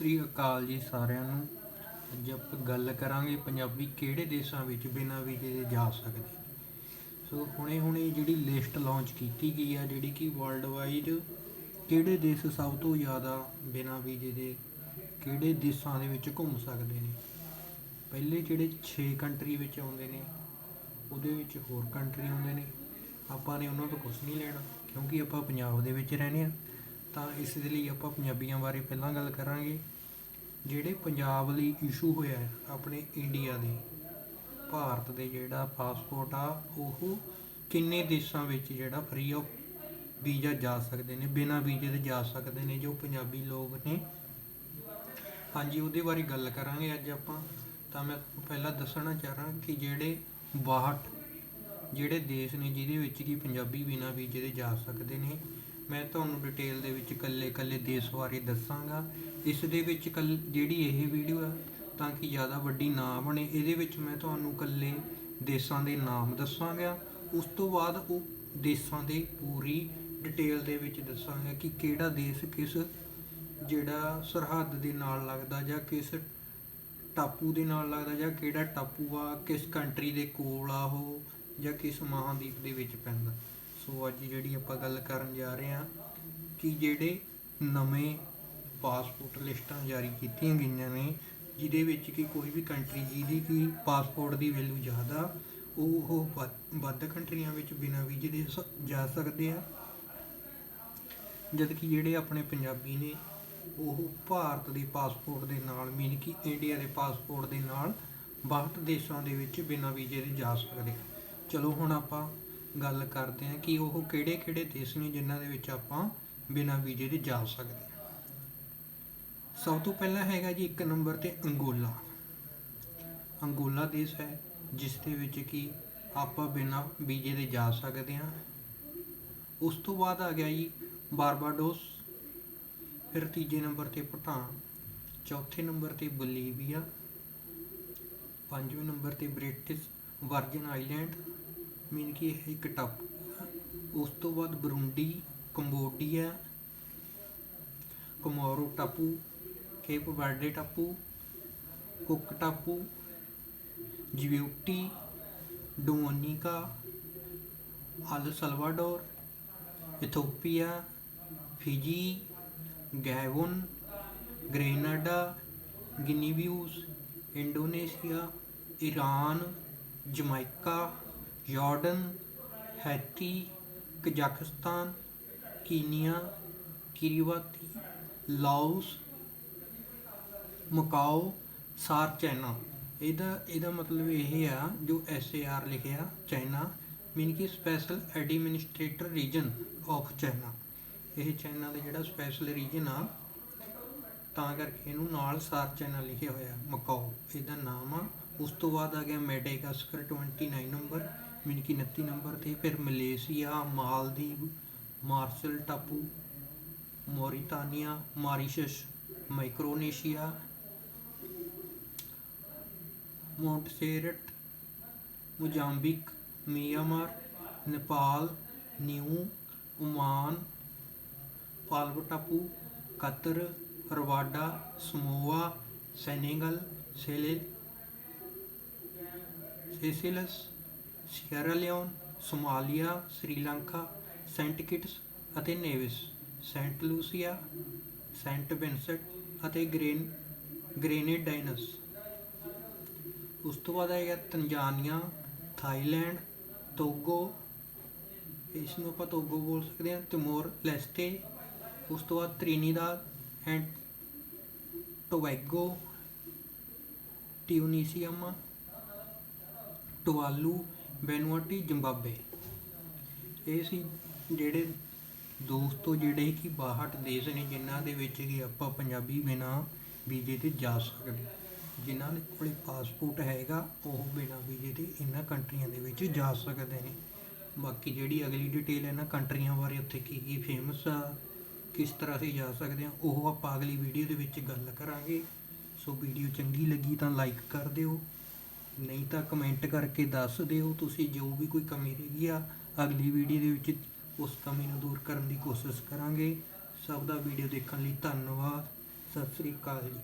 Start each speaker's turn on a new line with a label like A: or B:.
A: ਸ੍ਰੀ ਅਕਾਲ ਜੀ ਸਾਰਿਆਂ ਨੂੰ। ਅੱਜ ਆਪਾਂ ਗੱਲ ਕਰਾਂਗੇ ਪੰਜਾਬੀ ਕਿਹੜੇ ਦੇਸ਼ਾਂ ਵਿੱਚ ਬਿਨਾਂ ਵੀਜ਼ੇ ਦੇ ਜਾ ਸਕਦੇ। ਸੋ ਹੁਣੇ ਹੁਣੇ ਜਿਹੜੀ ਲਿਸਟ ਲਾਂਚ ਕੀਤੀ ਗਈ ਆ, ਜਿਹੜੀ ਕਿ ਵਰਲਡ ਵਾਈਡ ਕਿਹੜੇ ਦੇਸ਼ ਸਭ ਤੋਂ ਜ਼ਿਆਦਾ ਬਿਨਾਂ ਵੀਜ਼ੇ ਦੇ ਕਿਹੜੇ ਦੇਸ਼ਾਂ ਦੇ ਵਿੱਚ ਘੁੰਮ ਸਕਦੇ ਨੇ। ਪਹਿਲੇ ਜਿਹੜੇ 6 ਕੰਟਰੀ ਵਿੱਚ ਆਉਂਦੇ ਨੇ, ਉਹਦੇ ਵਿੱਚ ਹੋਰ ਕੰਟਰੀ ਆਉਂਦੇ ਨੇ। ਆਪਾਂ ਨੇ ਉਹਨਾਂ ਤੋਂ ਕੁਝ ਨਹੀਂ ਲੈਣਾ, ਕਿਉਂਕਿ ਆਪਾਂ ਪੰਜਾਬ ਦੇ ਵਿੱਚ ਰਹਿੰਦੇ ਆ ਤਾਂ ਇਸ ਦੇ ਲਈ ਆਪਾਂ ਪੰਜਾਬੀਆਂ ਬਾਰੇ ਪਹਿਲਾਂ ਗੱਲ ਕਰਾਂਗੇ, ਜਿਹੜੇ ਪੰਜਾਬ ਲਈ ਇਸ਼ੂ ਹੋਇਆ ਆਪਣੇ ਇੰਡੀਆ ਦੇ। ਭਾਰਤ ਦੇ ਜਿਹੜਾ ਪਾਸਪੋਰਟ ਆ, ਉਹ ਕਿੰਨੇ ਦੇਸ਼ਾਂ ਵਿੱਚ ਜਿਹੜਾ ਫ੍ਰੀ ਆਫ ਵੀਜ਼ਾ ਜਾ ਸਕਦੇ ਨੇ, ਬਿਨਾਂ ਵੀਜ਼ੇ ਦੇ ਜਾ ਸਕਦੇ ਨੇ, ਜੋ ਪੰਜਾਬੀ ਲੋਕ ਨੇ। ਹਾਂਜੀ, ਉਹਦੇ ਬਾਰੇ ਗੱਲ ਕਰਾਂਗੇ ਅੱਜ ਆਪਾਂ। ਤਾਂ ਮੈਂ ਪਹਿਲਾਂ ਦੱਸਣਾ ਚਾਹ ਰਿਹਾ ਕਿ ਜਿਹੜੇ 62 ਜਿਹੜੇ ਦੇਸ਼ ਨੇ ਜਿਹਦੇ ਵਿੱਚ ਕਿ ਪੰਜਾਬੀ ਬਿਨਾਂ ਵੀਜ਼ੇ ਦੇ ਜਾ ਸਕਦੇ ਨੇ ਮੈਂ ਤੁਹਾਨੂੰ ਡਿਟੇਲ ਦੇ ਵਿੱਚ ਇਕੱਲੇ-ਇਕੱਲੇ ਦੇਸ਼ ਬਾਰੇ ਦੱਸਾਂਗਾ। ਇਸ ਦੇ ਵਿੱਚ ਕੱਲ ਜਿਹੜੀ ਇਹ ਵੀਡੀਓ ਆ, ਤਾਂ ਕਿ ਜ਼ਿਆਦਾ ਵੱਡੀ ਨਾ ਬਣੇ, ਇਹਦੇ ਵਿੱਚ ਮੈਂ ਤੁਹਾਨੂੰ ਇਕੱਲੇ ਦੇਸ਼ਾਂ ਦੇ ਨਾਮ ਦੱਸਾਂਗਾ। ਉਸ ਤੋਂ ਬਾਅਦ ਉਹ ਦੇਸ਼ਾਂ ਦੇ ਪੂਰੀ ਡਿਟੇਲ ਦੇ ਵਿੱਚ ਦੱਸਾਂਗਾ ਕਿ ਕਿਹੜਾ ਦੇਸ਼ ਕਿਸ ਜਿਹੜਾ ਸਰਹੱਦ ਦੇ ਨਾਲ ਲੱਗਦਾ ਜਾਂ ਕਿਸ ਟਾਪੂ ਦੇ ਨਾਲ ਲੱਗਦਾ ਜਾਂ ਕਿਹੜਾ ਟਾਪੂ ਆ, ਕਿਸ ਕੰਟਰੀ ਦੇ ਕੋਲ ਆ ਉਹ ਜਾਂ ਕਿਸ ਮਹਾਦੀਪ ਦੇ ਵਿੱਚ ਪੈਂਦਾ। ਸੋ ਅੱਜ ਜਿਹੜੀ ਆਪਾਂ ਗੱਲ ਕਰਨ ਜਾ ਰਹੇ ਹਾਂ ਕਿ ਜਿਹੜੇ ਨਵੇਂ ਪਾਸਪੋਰਟ ਲਿਸਟਾਂ ਜਾਰੀ ਕੀਤੀਆਂ ਗਈਆਂ ਨੇ, ਜਿਹਦੇ ਵਿੱਚ ਕਿ ਕੋਈ ਵੀ ਕੰਟਰੀ ਜਿਹਦੀ ਕਿ ਪਾਸਪੋਰਟ ਦੀ ਵੈਲਿਊ ਜ਼ਿਆਦਾ, ਉਹ ਉਹ ਵੱਧ- ਵੱਧ ਕੰਟਰੀਆਂ ਵਿੱਚ ਬਿਨਾਂ ਵੀਜ਼ੇ ਦੇ ਸ- ਜਾ ਸਕਦੇ ਆ। ਜਦ ਕਿ ਜਿਹੜੇ ਆਪਣੇ ਪੰਜਾਬੀ ਨੇ, ਉਹ ਭਾਰਤ ਦੇ ਪਾਸਪੋਰਟ ਦੇ ਨਾਲ ਮੀਨ ਕਿ ਇੰਡੀਆ ਦੇ ਪਾਸਪੋਰਟ ਦੇ ਨਾਲ 62 ਦੇਸ਼ਾਂ ਦੇ ਵਿੱਚ ਬਿਨਾਂ ਵੀਜ਼ੇ ਦੇ ਜਾ ਸਕਦੇ ਚਲੋ ਹੁਣ ਆਪਾਂ ਗੱਲ ਕਰਦੇ ਹਾਂ ਕਿ ਉਹ ਕਿਹੜੇ-ਕਿਹੜੇ ਦੇਸ਼ ਨੇ ਜਿਨ੍ਹਾਂ ਦੇ ਵਿੱਚ ਆਪਾਂ ਬਿਨਾਂ ਵੀਜ਼ੇ ਦੇ ਜਾ ਸਕਦੇ ਹਾਂ। ਸਭ ਤੋਂ ਪਹਿਲਾਂ ਹੈਗਾ ਜੀ ਇੱਕ ਨੰਬਰ ਤੇ ਅੰਗੋਲਾ। ਅੰਗੋਲਾ ਦੇਸ਼ ਹੈ ਜਿਸ ਦੇ ਵਿੱਚ ਕਿ ਆਪਾਂ ਬਿਨਾਂ ਵੀਜ਼ੇ ਦੇ ਜਾ ਸਕਦੇ ਹਾਂ। ਉਸ ਤੋਂ ਬਾਅਦ ਆ ਗਿਆ ਜੀ ਬਾਰਬਾਡੋਸ, ਫਿਰ ਤੀਜੇ ਨੰਬਰ ਤੇ ਭੂਟਾਨ, ਚੌਥੇ ਨੰਬਰ ਤੇ ਬੋਲੀਵੀਆ, ਪੰਜਵੇਂ ਨੰਬਰ ਤੇ ਬ੍ਰਿਟਿਸ਼ ਵਰਜਨ ਆਈਲੈਂਡ ਮੀਨ ਕਿ ਇਹ ਇੱਕ ਟਾਪੂ ਆ। ਉਸ ਤੋਂ ਬਾਅਦ ਬਰੂੰਡੀ ਕੰਬੋਡੀਆ ਕਮੋਰੋ ਟਾਪੂ ਕੇਪ ਵਰਡੇ ਟਾਪੂ ਕੁੱਕ ਟਾਪੂ Djibouti Dominica El Salvador Ethiopia Fiji Gabon Grenada Guinea Bissau Indonesia Iran Jamaica Jordan Haiti Kazakhstan Kenya Kiribati Laos, Macao, SAR China. ਇਹਦਾ ਇਹਦਾ ਮਤਲਬ ਇਹ ਆ, ਜੋ ਐਸ ਏ ਆਰ ਲਿਖਿਆ, ਚਾਈਨਾ ਮੀਨ ਕਿ special administrator region of China. ਇਹ China ਦਾ ਜਿਹੜਾ ਸਪੈਸ਼ਲ ਰੀਜਨ ਆ, ਤਾਂ ਕਰਕੇ ਇਹਨੂੰ ਨਾਲ ਸਾਰ ਚਾਈਨਾ ਲਿਖਿਆ ਹੋਇਆ, ਮਕਾਓ। ਇਹਦਾ ਨਾਮ ਆ, ਉਸ ਤੋਂ ਬਾਅਦ ਆ ਗਿਆ ਮੈਡੇਗਾਸਕਰ 29 ਨੰਬਰ ਮੀਨ ਕਿ 29 ਨੰਬਰ ਤੇ ਫਿਰ ਮਲੇਸ਼ੀਆ, ਮਾਲਦੀਵ, ਮਾਰਸ਼ਲ, ਟਾਪੂ Mauritania Mauritius, Micronesia, Montserrat, Mozambique, Myanmar, Nepal, Niue, Oman Palau ਟਾਪੂ, Qatar, Rwanda, Samoa, Senegal, ਸੇਲੇ, Seychelles Sierra Leone Somalia Sri Lanka Saint Kitts ਅਤੇ Nevis Saint Lucia Saint Vincent ਅਤੇ ਗ੍ਰੇਨ Grenadines ਉਸ ਤੋਂ ਬਾਅਦ ਆਏਗਾ ਤੰਜਾਨੀਆ ਥਾਈਲੈਂਡ ਤੋਗੋ ਇਸ ਨੂੰ ਆਪਾਂ ਤੋਗੋ ਬੋਲ ਸਕਦੇ ਹਾਂ ਤਿਮੋਰ ਲੈਸਤੇ ਉਸ ਤੋਂ ਬਾਅਦ ਤ੍ਰਿਨੀਦਾਦ ਐਂਡ ਟੋਬੈਗੋ ਟਿਊਨੀਸੀਅਮ ਟਵਾਲੂ ਬੈਨੁਆਟੀ ਜ਼ਿੰਬਾਬਵੇ। ਇਹ ਸੀ ਜਿਹੜੇ ਦੋਸਤੋ ਜਿਹੜੇ ਕਿ 62 ਦੇਸ਼ ਨੇ, ਜਿਨ੍ਹਾਂ ਦੇ ਵਿੱਚ ਕਿ ਆਪਾਂ ਪੰਜਾਬੀ ਬਿਨਾ ਵੀਜ਼ੇ ਤੇ ਜਾ ਸਕਦੇ। ਜਿਨ੍ਹਾਂ ਦੇ ਕੋਲੇ ਪਾਸਪੋਰਟ ਹੈਗਾ, ਉਹ ਬਿਨਾ ਵੀਜ਼ੇ ਤੇ ਇਹਨਾਂ ਕੰਟਰੀਆਂ ਦੇ ਵਿੱਚ ਜਾ ਸਕਦੇ ਨੇ। ਬਾਕੀ ਜਿਹੜੀ ਅਗਲੀ ਡਿਟੇਲ ਇਹਨਾਂ ਕੰਟਰੀਆਂ ਬਾਰੇ ਉੱਥੇ ਕੀ ਕੀ ਫੇਮਸ ਆ, ਕਿਸ ਤਰ੍ਹਾਂ ਅਸੀਂ ਜਾ ਸਕਦੇ ਹਾਂ, ਉਹ ਆਪਾਂ ਅਗਲੀ ਵੀਡੀਓ ਦੇ ਵਿੱਚ ਗੱਲ ਕਰਾਂਗੇ। ਸੋ ਵੀਡੀਓ ਚੰਗੀ ਲੱਗੀ ਤਾਂ ਲਾਈਕ ਕਰ ਦਿਓ। ਨਹੀਂ ਤਾਂ ਕਮੈਂਟ ਕਰਕੇ ਦੱਸ ਦਿਓ, ਤੁਸੀਂ ਜੋ ਵੀ ਕੋਈ ਕਮੀ ਰਹੀ ਆ, ਅਗਲੀ ਵੀਡੀਓ ਦੇ ਵਿੱਚ ਉਸ ਕਮੀ ਨੂੰ ਦੂਰ ਕਰਨ ਦੀ ਕੋਸ਼ਿਸ਼ ਕਰਾਂਗੇ। ਸਭ ਦਾ ਵੀਡੀਓ ਦੇਖਣ ਲਈ ਧੰਨਵਾਦ। ਸਤਿ ਸ੍ਰੀ ਅਕਾਲ ਜੀ।